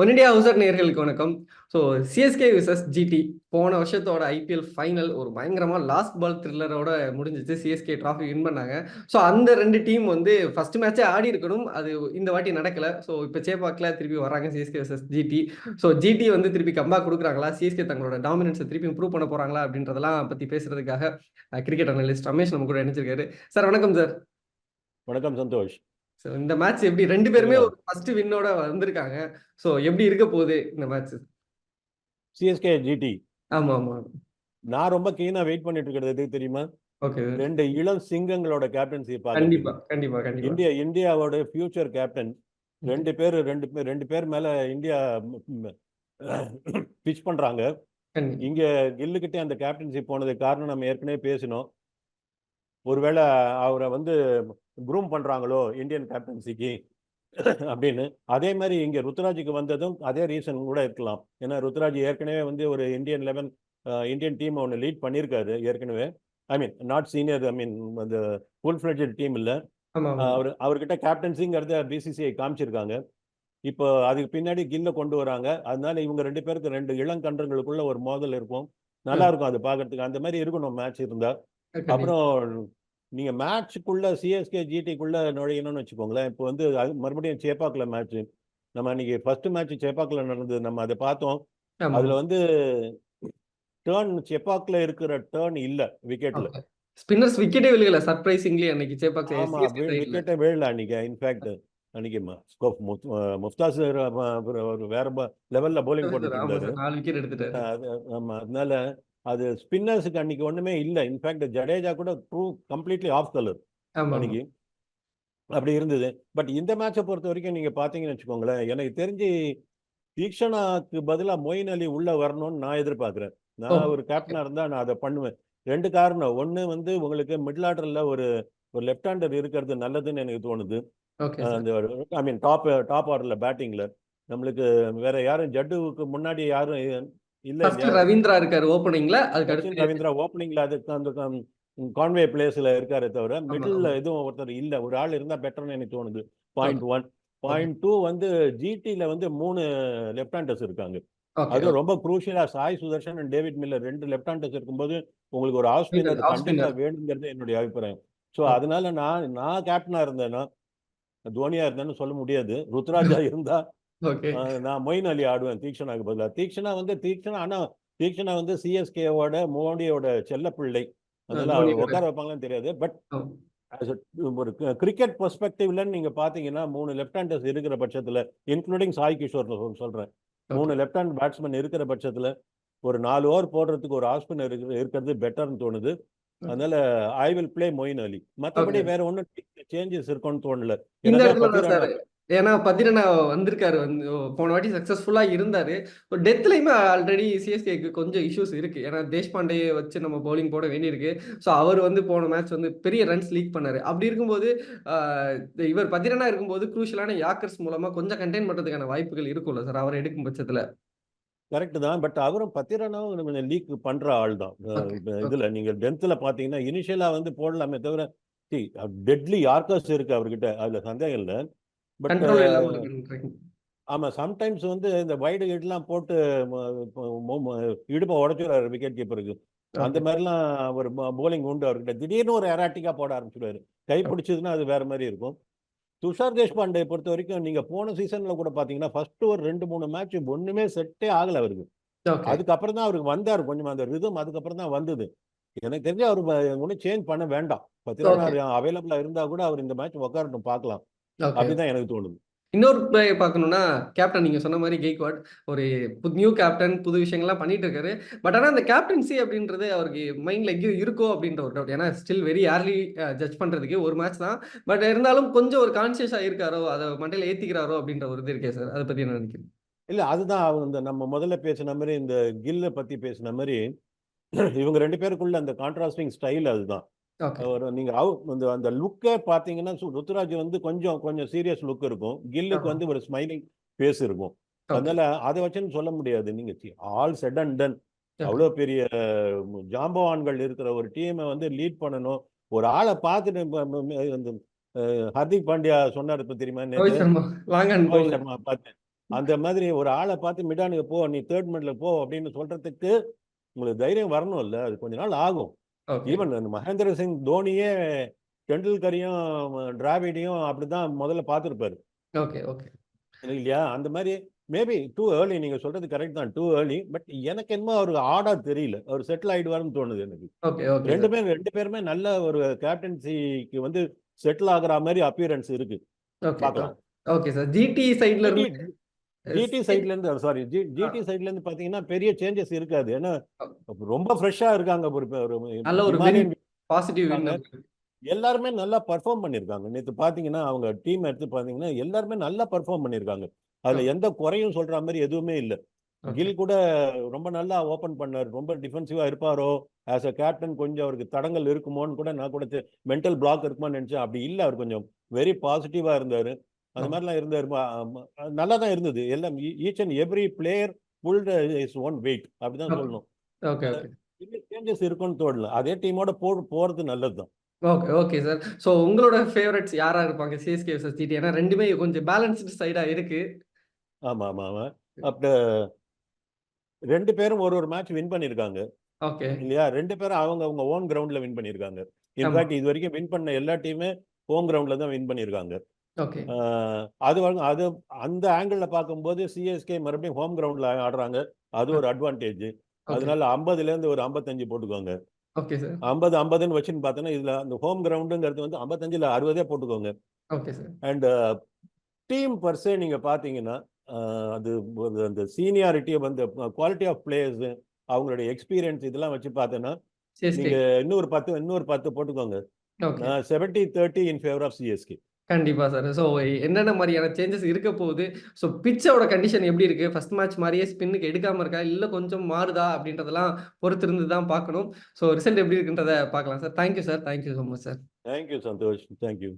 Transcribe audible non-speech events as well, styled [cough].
One India Housel நேர்களுக்கு வணக்கம். So CSK versus GT போன வருஷத்தோட ஐபிஎல் ஃபைனல் ஒரு பயங்கரமாக லாஸ்ட் பால் த்ரில்லரோட முடிஞ்சிச்சு. சிஎஸ்கே ட்ராஃபி வின் பண்ணாங்க. ஸோ அந்த ரெண்டு டீம் வந்து ஃபர்ஸ்ட் மேட்சே ஆடி இருக்கணும். அது இந்த வாட்டி நடக்கலை. ஸோ இப்போ சேப்பாக்கில் திருப்பி வராங்க CSK versus GT so GT வந்து திருப்பி கம்பா கொடுக்குறாங்களா? சிஎஸ்கே தங்களோட டாமினன்ஸை திருப்பி இம்ப்ரூவ் பண்ண போகிறாங்களா அப்படின்றதெல்லாம் பற்றி பேசுறதுக்காக கிரிக்கெட் அனலிஸ்ட் ரமேஷ் நம்ம கூட நினைச்சிருக்காரு சார் வணக்கம் சார் வணக்கம் சந்தோஷ். ஸோ இந்த மேட்ச் எப்படி? ரெண்டு பேருமே ஒரு ஃபர்ஸ்ட் வின்னோட வந்திருக்காங்க. ஸோ எப்படி இருக்க போகுது இந்த மேட்ச் சிஎஸ்கே ஜிடி ஆமா ஆமா. நான் ரொம்ப கீனா வெயிட் பண்ணிட்டு இருக்கிறது எதுக்கு தெரியுமா? ஓகே ரெண்டு இளம் சிங்கங்களோட கேப்டன்சி கண்டிப்பா கண்டிப்பா கண்டிப்பா. இந்தியா இந்தியாவோட ஃபியூச்சர் கேப்டன் ரெண்டு பேர் ரெண்டு பேர் ரெண்டு பேர் மேல இந்தியா பிச் பண்றாங்க. இங்க கில்லுக்கிட்டே அந்த கேப்டன்சி போனதுக்கு காரணம் நம்ம ஏற்கனவே பேசினோம். ஒருவேளை அவரை வந்து க்ரூம் பண்றாங்களோ இந்தியன் கேப்டன்சிக்கு அப்படின்னு. அதே மாதிரி இங்க ருத்ராஜுக்கு வந்ததும் அதே ரீசன் கூட இருக்கலாம். ஏன்னா ருத்ராஜ் ஏற்கனவே வந்து ஒரு இந்தியன் லெவன் இந்தியன் டீம் ஒன்று லீட் பண்ணியிருக்காரு ஏற்கனவே. ஐ மீன் நாட் சீனியர் ஐ மீன் அந்த ஃபுல் ஃபிளட்ஜட் டீம் இல்லை அவர் அவர்கிட்ட கேப்டன்சிங்கிறத பிசிசிஐ காமிச்சிருக்காங்க. இப்போ அதுக்கு பின்னாடி கில்ல கொண்டு வராங்க. அதனால இவங்க ரெண்டு பேருக்கு ரெண்டு இளங்கன்றங்களுக்குள்ள ஒரு மோதல் இருக்கும். நல்லா இருக்கும் அது பார்க்கறதுக்கு. அந்த மாதிரி இருக்கணும் மேட்ச் இருந்தா. கண்டிப்பா. அப்புறம் நீங்க மேட்சுக்குள்ள சிஎஸ்கே ஜிடிக்குள்ள நுழையணும்னு வச்சுக்கோங்களேன். இப்போ வந்து மறுபடியும் சேப்பாக்கில் மேட்ச் நம்ம அன்னைக்கு ஃபர்ஸ்ட் மேட்ச் சேப்பாக்கில் நடந்தது. நம்ம அதை பார்த்தோம். அதுல வந்து டேர்ன் செப்பாக்ல இருக்கிற டேர்ன் இல்ல விக்கெட்ல. ஸ்பின்னர்ஸ் விக்கெட்டே விழுகல. சர்ப்ரைசிங்லி அன்னைக்கு சேப்பாக் ஆமா விக்கெட்டே வேழல அன்னைக்கு. இன்ஃபேக்ட் அன்னைக்கு முஃப்தாஸ் ஒரு வேற லெவல்ல போலிங் இருந்தாரு. நாலு விக்கெட் எடுத்துட்டாரு. ஆமா. அதனால அது ஸ்பின்னர்ஸுக்கு அன்னைக்கு ஒண்ணுமே இல்ல. இன்ஃபேக்ட் ஜடேஜா கூட ட்ரூ கம்ப்ளீட்லி ஆஃப் கலர் அன்னைக்கு. அப்படி இருந்தது. பட் இந்த மேட்சை பொறுத்த வரைக்கும் நீங்க பாத்தீங்கன்னு வச்சுக்கோங்களேன் எனக்கு தெரிஞ்சு தீக்ஷனாக்கு பதிலா மொயின் அலி உள்ள வரணும்னு நான் எதிர்பார்க்கிறேன். நான். ஒரு கேப்டனா இருந்தா நான் அதை பண்ணுவேன். ரெண்டு காரணம். ஒண்ணு வந்து உங்களுக்கு மிடில் ஆர்டர்ல ஒரு ஒரு லெஃப்ட் ஹேண்டர் இருக்கிறது நல்லதுன்னு எனக்கு தோணுது. அந்த ஐ மீன் டாப் டாப் ஆர்டர்ல பேட்டிங்ல நம்மளுக்கு வேற யாரும் ஜட்டுவுக்கு முன்னாடி யாரும் இல்ல ரவீந்திரா இருக்காரு ஓப்பனிங்ல அதுக்கு ரவீந்திரா ஓப்பனிங்ல அதுக்கு அந்த கான்வே பிளேஸ்ல இருக்காரே தவிர மிடில். எதுவும் ஒருத்தர் இல்ல. ஒரு ஆள் இருந்தா பெட்டர்னு எனக்கு தோணுது. பாயிண்ட் ஒன் பாயிண்ட் டூ வந்து ஜிடில வந்து மூணு ஹேண்டர்ஸ் இருக்காங்க. அது ரொம்ப குரூஷியலா Sai Sudharsan and David Miller ரெண்டு ஹேண்டர்ஸ் இருக்கும்போது உங்களுக்கு ஒரு ஆஃப் ஸ்பின்னர் கண்டிப்பா. வேணுங்கிறது என்னுடைய அபிப்பிராயம். So Okay. அதனால நான் நான் கேப்டனா இருந்தேன்னா தோனியா இருந்தேன்னு சொல்ல முடியாது. ருத்ராஜா [laughs] இருந்தா நான் மொயின் அலி ஆடுவேன் தீக்ஷனாக்கு பதிலா. தீக்ஷனா வந்து தீக்ஷனா ஆனா தீக்ஷனா வந்து சிஎஸ்கேவோட மோடியோட செல்ல பிள்ளை அதனால தோனியோட. அவர் உட்கார வைப்பாங்களான்னு தெரியாது. பட் ஒரு கிரிக்கெட் பெர்ஸ்பெக்டிவ்ல நீங்க பாத்தீங்கன்னா மூணு லெஃப்ட் ஹேண்டர்ஸ் இருக்கிற பட்சத்துல இன்க்ளூடிங் சாய் கிஷோர் சொல்- சொல்றேன். மூணு லெஃப்ட் ஹேண்ட் பேட்ஸ்மேன் இருக்கிற பட்சத்துல ஒரு நாலு ஓவர் போடுறதுக்கு ஒரு ஆஸ்பின் இருக்கிறது பெட்டர்னு தோணுது. அதனால I will play Moeen Ali. மத்தபடி. வேற ஒன்றும் சேஞ்சஸ் இருக்கும்னு தோணல. ஏன்னா பத்திரனா வந்திருக்காரு வந்து போன வாட்டி சக்சஸ்ஃபுல்லா இருந்தாரு. டெத்லயுமே ஆல்ரெடி சிஎஸ்கேக்கு கொஞ்சம் இஷ்யூஸ் இருக்கு. ஏன்னா தேஷ்பாண்டே வச்சு நம்ம பவுலிங் போட வேண்டியிருக்கு. ஸோ அவர் வந்து போன மேட்ச் வந்து பெரிய ரன்ஸ் லீக் பண்ணாரு. அப்படி இருக்கும்போது இவர் பத்திரனா இருக்கும்போது குரூஷியலான யாக்கர்ஸ் மூலமா கொஞ்சம் கண்டெயின் பண்றதுக்கான வாய்ப்புகள் இருக்கும்ல சார் அவர் எடுக்கும் பட்சத்துல. கரெக்ட் தான். பட் அவரும் பத்திரனாவும் கொஞ்சம் லீக் பண்ற ஆள் தான். இதுல நீங்க டென்த்ல பாத்தீங்கன்னா இனிஷியலா வந்து போடலாமே தவிர டெட்லி யார்கர்ஸ் இருக்கு அவர்கிட்ட. அதுல சந்தேகம் இல்லை. பட் இருக்குன்றீங்க. ஆமா சம்டைம்ஸ் வந்து இந்த வைடு ஹெட்லாம் போட்டு இடுப்பை உடச்சுறாரு விக்கெட் கீப்பருக்கு அந்த. மாதிரிலாம் ஒரு போலிங் உண்டு அவர்கிட்ட. திடீர்னு ஒரு எராட்டிக்கா போட ஆரம்பிச்சிடுவாரு கை பிடிச்சதுன்னா அது வேற மாதிரி இருக்கும். துஷார் தேஷ்பாண்டே பொறுத்த வரைக்கும் நீங்க போன சீசன்ல கூட பாத்தீங்கன்னா ஃபர்ஸ்ட் ஒரு ரெண்டு மூணு மேட்ச் ஒண்ணுமே செட்டே ஆகல அவருக்கு. அதுக்கப்புறம் தான் அவருக்கு வந்தார். கொஞ்சம் அந்த ரிதம் அதுக்கப்புறம் தான் வந்தது. எனக்கு தெரிஞ்சு அவர் ஒன்றும் சேஞ்ச் பண்ண வேண்டாம். பத்திரனா அவைலபிளா இருந்தா கூட அவர் இந்த மேட்ச் உட்காரட்டும் பார்க்கலாம். அப்படிதான் எனக்கு தோணுது. இன்னொரு பிளேயர் பார்க்கணும்னா கேப்டன் நீங்க சொன்ன மாதிரி கெய்க்வாட் ஒரு புது நியூ கேப்டன் புது விஷயங்கள்லாம் பண்ணிட்டு இருக்காரு பட் ஆனா அந்த கேப்டன்சி அப்படின்றது அவருக்கு மைண்ட்ல எங்கேயும் இருக்கோ அப்படின்ற ஒரு டவுட் ஏன்னா ஸ்டில் வெரி ஏர்லி ஜட்ஜ் பண்றதுக்கு ஒரு மேட்ச் தான். பட் இருந்தாலும் கொஞ்சம் ஒரு கான்சியஸா இருக்காரோ அதை மண்டையில ஏத்திக்கிறாரோ அப்படின்ற ஒரு இது இருக்கே சார் அதை பத்தி என்ன நினைக்கிறேன் இல்ல அதுதான் இந்த நம்ம முதல்ல பேசின மாதிரி இந்த கில்ல பத்தி பேசின மாதிரி இவங்க ரெண்டு பேருக்குள்ள அந்த கான்ட்ராஸ்டிங் ஸ்டைல் அதுதான். ஒரு நீங்க அவு- அந்த லுக்கே பாத்தீங்கன்னா ருத்துராஜ் வந்து கொஞ்சம் கொஞ்சம் சீரியஸ் லுக் இருக்கும். கில்லுக்கு. வந்து ஒரு ஸ்மைலிங் ஃபேஸ் இருக்கும். அதனால அதை வச்சுன்னு சொல்ல முடியாது. நீங்க ஆல் செட் அண்ட் டன். அவ்வளோ பெரிய ஜாம்பவான்கள் இருக்கிற ஒரு டீமை வந்து லீட் பண்ணணும். ஒரு ஆளை பார்த்துட்டு அந்த ஹர்திக் பாண்டியா சொன்னார் இப்ப தெரியுமா ரோஹித் நேத்து சர்மா வாங்க ரோஹித் சர்மா பார்த்து அந்த மாதிரி ஒரு ஆளை பார்த்து மிடானுக்கு போ நீ தேர்ட் மிட்ல போ அப்படின்னு சொல்றதுக்கு உங்களுக்கு தைரியம் வரணும் இல்ல அது கொஞ்ச நாள் ஆகும். ஈவன் மகேந்திர சிங் தோனியே டெண்டுல்கரையும் டிராவிடையும் அப்படிதான் முதல்ல பார்த்துருப்பாரு. Okay okay. இல்லையா? அந்த மாதிரி மேபி டூ ஏர்லி நீங்க சொல்றது கரெக்ட் தான் டூ ஏர்லி பட் எனக்கு என்னமோ அவருக்கு ஆடா தெரியல. அவர் செட்டில் ஆயிடுவாருன்னு தோணுது எனக்கு. ரெண்டு பேரும் ரெண்டு பேருமே நல்ல ஒரு கேப்டன்சிக்கு வந்து செட்டில் ஆகுற மாதிரி அப்பியரன்ஸ் இருக்கு. ஓகே சார் ஜிடி சைடுல இருந்து ஜிடி சைட்ல இருந்து சாரி ஜிடி சைட்ல இருந்து பாத்தீங்கன்னா பெரிய சேஞ்சஸ் இருக்காது. ஏன்னா ரொம்ப ஃப்ரெஷ்ஷா இருக்காங்க ஒரு பாசிட்டிவ். எல்லாருமே நல்லா பர்ஃபார்ம் பண்ணிருக்காங்க நேத்து பாத்தீங்கன்னா அவங்க டீம் எடுத்து பாத்தீங்கன்னா எல்லாருமே நல்லா பர்ஃபார்ம் பண்ணிருக்காங்க அதுல Okay. எந்த குறையும் சொல்ற மாதிரி எதுவுமே இல்ல. கில் கூட ரொம்ப நல்லா ஓபன் பண்ணார். ரொம்ப டிஃபென்சிவா இருப்பாரோ? ஆஸ் அ கேப்டன் கொஞ்சம் அவருக்கு தடங்கள் இருக்குமோன்னு கூட நான் கூட மென்டல் பிளாக் இருக்குமான்னு நினைச்சேன். அப்படி இல்ல. அவர் கொஞ்சம் வெரி பாசிட்டிவா இருந்தாரு. அந்த. மாதிரிலாம் இருந்தாரு நல்லா தான் இருந்தது. எல்லாம் each and every player pulled his own weight அப்படிதான். சொல்லணும். சேஞ்சஸ் இருக்குன்னு தோணல. அதே டீமோட போ போறது நல்லதுதான் ஓகே ஓகே சார். ஸோ உங்களோட ஃபேவரட்ஸ் யாரா இருப்பாங்க? சிஎஸ்கே ஜிடி ஏன்னா ரெண்டுமே கொஞ்சம் பேலன்ஸ்டு சைடா இருக்கு. ஆமா ஆமா ஆமா. அப்ப ரெண்டு பேரும் ஒரு ஒரு மேட்ச் வின் பண்ணிருக்காங்க ஓகே. இல்லையா? ரெண்டு பேரும் அவங்க அவங்க ஓன் கிரவுண்ட்ல வின் பண்ணிருக்காங்க. இன்ஃபேக்ட் இது வரைக்கும் வின் பண்ண எல்லா டீமே ஹோம் கிரவுண்ட்ல தான் வின் பண்ணிருக்காங்க அது வந்து அது அந்த ஆங்கிள் பார்க்கும்போது சிஎஸ்கே மறுபடியும் ஹோம் கிரவுண்ட்ல ஆடுறாங்க. அது ஒரு அட்வான்டேஜ் அதனால ஐம்பதுல இருந்து ஒரு ஐம்பத்தஞ்சு போட்டுக்கோங்க. Okay sir. ஐம்பது ஐம்பதுன்னு வச்சுன்னு பார்த்தோன்னா இதுல அந்த ஹோம் கிரவுண்டுங்கிறது வந்து ஐம்பத்தஞ்சுல அறுபதே போட்டுக்கோங்க. Okay sir. And team per நீங்க பாத்தீங்கன்னா அது அந்த சீனியாரிட்டி வந்து குவாலிட்டி ஆஃப் பிளேயர்ஸ் அவங்களுடைய எக்ஸ்பீரியன்ஸ் இதெல்லாம் வச்சு பார்த்தோன்னா நீங்க இன்னொரு பத்து இன்னொரு பத்து போட்டுக்கோங்க. Seventy thirty in favour of CSK கண்டிப்பா சார். ஸோ என்னென்ன மாதிரியான சேஞ்சஸ் இருக்க போகுது? ஸோ பிச்சோட கண்டிஷன் எப்படி இருக்கு? ஃபர்ஸ்ட் மேட்ச் மாதிரியே ஸ்பின்னுக்கு எடுக்காம இருக்கா? இல்லை கொஞ்சம் மாறுதா? அப்படின்றதெல்லாம் பொறுத்திருந்து தான் பார்க்கணும். ஸோ ரிசல்ட் எப்படி இருக்குன்றத பார்க்கலாம் sir. Thank you sir thank you so much sir thank you Santosh. Thank you